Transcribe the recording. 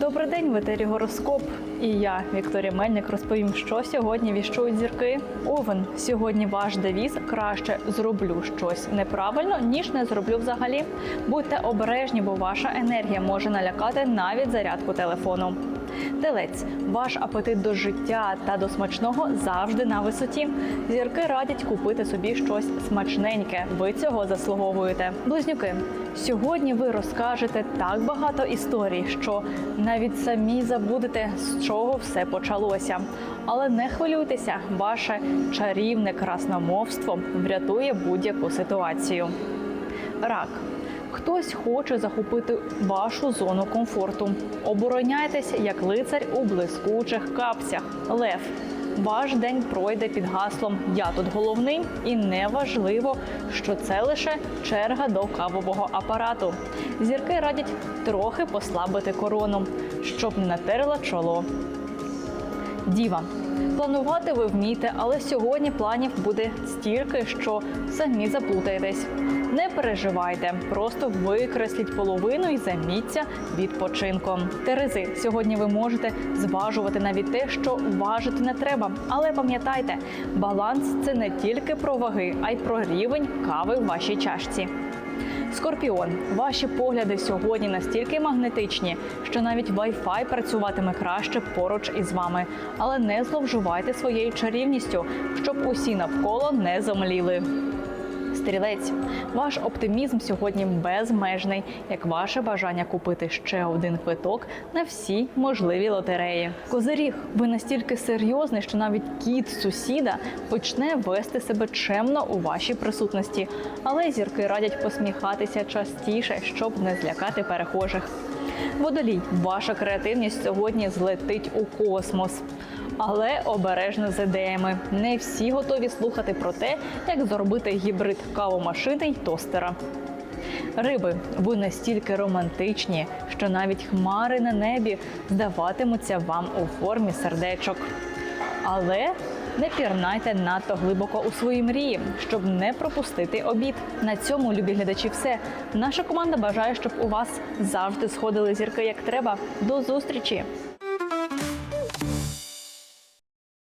Добрий день, в етері гороскоп. І я, Вікторія Мельник, розповім, що сьогодні віщують зірки. Овен. Сьогодні ваш девіз краще зроблю щось неправильно, ніж не зроблю взагалі. Будьте обережні, бо ваша енергія може налякати навіть зарядку телефону. Телець, ваш апетит до життя та до смачного завжди на висоті. Зірки радять купити собі щось смачненьке. Ви цього заслуговуєте. Близнюки, сьогодні ви розкажете так багато історій, що навіть самі забудете, з чого все почалося. Але не хвилюйтеся, ваше чарівне красномовство врятує будь-яку ситуацію. Рак. Хтось хоче захопити вашу зону комфорту. Обороняйтесь як лицар у блискучих капцях. Лев. Ваш день пройде під гаслом Я тут головний, і неважливо, що це лише черга до кавового апарату. Зірки радять трохи послабити корону, щоб не натерла чоло. Діва. Планувати ви вмієте, але сьогодні планів буде стільки, що самі заплутаєтесь. Не переживайте, просто викресліть половину і заміться відпочинком. Терези, сьогодні ви можете зважувати навіть те, що важити не треба. Але пам'ятайте, баланс це не тільки про ваги, а й про рівень кави в вашій чашці. Скорпіон, ваші погляди сьогодні настільки магнетичні, що навіть Wi-Fi працюватиме краще поруч із вами. Але не зловживайте своєю чарівністю, щоб усі навколо не зомліли. Стрілець, ваш оптимізм сьогодні безмежний, як ваше бажання купити ще один квиток на всі можливі лотереї. Козиріг, ви настільки серйозний, що навіть кіт сусіда почне вести себе чемно у вашій присутності. Але зірки радять посміхатися частіше, щоб не злякати перехожих. Водолій, ваша креативність сьогодні злетить у космос. Але обережно з ідеями. Не всі готові слухати про те, як зробити гібрид кавомашини й тостера. Риби, ви настільки романтичні, що навіть хмари на небі здаватимуться вам у формі сердечок. Але не пірнайте надто глибоко у свої мрії, щоб не пропустити обід. На цьому, любі глядачі, все. Наша команда бажає, щоб у вас завжди сходили зірки як треба. До зустрічі!